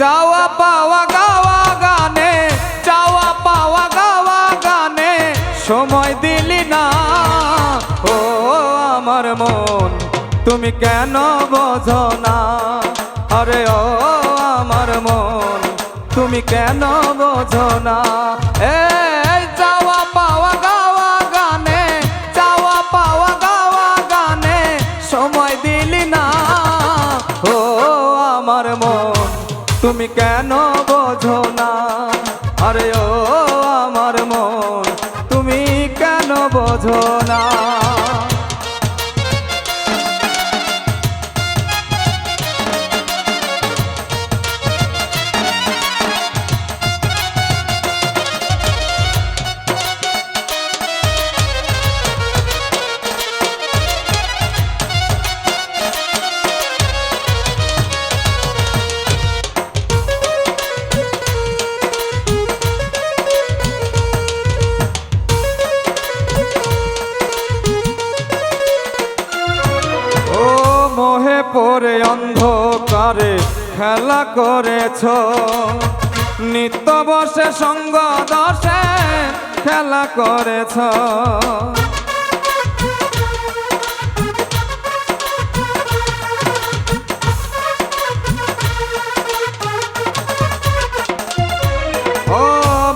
চাওয়া পাওয়া গাওয়া গানে, চাওয়া পাওয়া গাওয়া গানে সময় দিলি না। ও, আমার মন, তুমি কেন বোঝো না? আরে, ও, আমার মন, তুমি কেন বোঝো না? এ চাওয়া পাওয়া গাওয়া গানে, চাওয়া পাওয়া গাওয়া গানে সময় দিলি না। ও, আমার মন তুমি কেন বোঝো না? আরে ও আমার মন তুমি কেন বোঝো না? পরে অন্ধকারে খেলা করেছ। নিত্য বসে সঙ্গ দশে খেলা করেছ। ও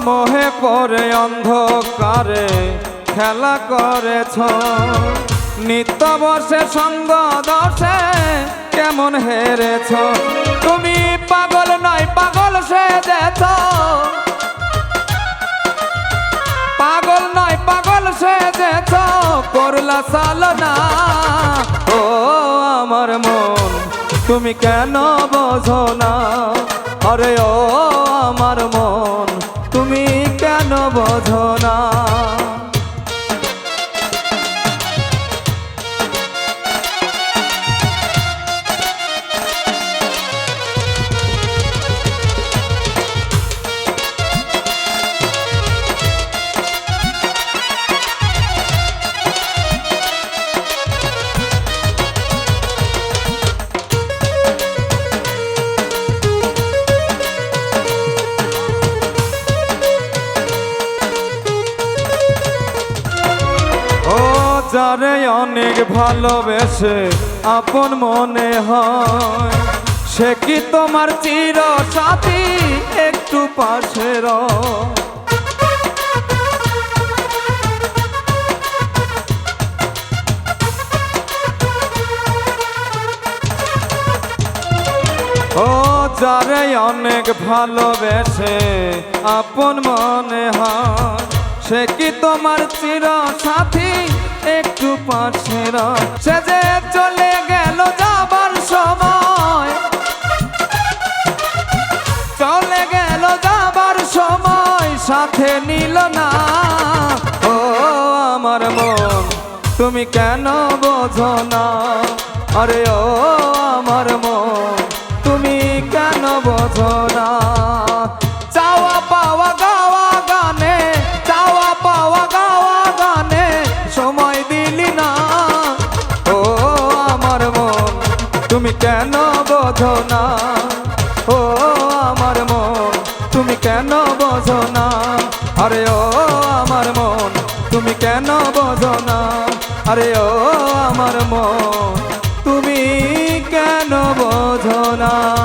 মোহে পরে অন্ধকারে খেলা করেছ। নিত্য বসে সঙ্গ দশে কেমন হেরেছ? তুমি পাগল নয়, পাগল সেজেছ। পাগল নয়, পাগল সেজেছ। করলা সালনা, ও আমার মন, তুমি কেন বোঝো না? আরে ও আমার মন, তুমি কেন বোঝো না? যারে অনেক ভালোবেসে আপন মনে হয়, সে কি তোমার চির সাথী একটু পাশে ও যারে অনেক ভালোবেসে আপন মনে হয়, সে কি তোমার চির সাথী একটু পাশে রয়। সে যে চলে গেল যাবার সময়। চলে গেল যাবার সময়, সাথে নিল না। ও, আমার মন, তুমি কেন বোঝো না? আরে ও, আমার মন, তুমি কেন বোঝো না? তুমি কেন বোঝো না? ও, আমার মন, তুমি কেন বোঝো না? আরে, ও, আমার মন, তুমি কেন বোঝো না? আরে, ও, আমার মন, তুমি কেন বোঝো না?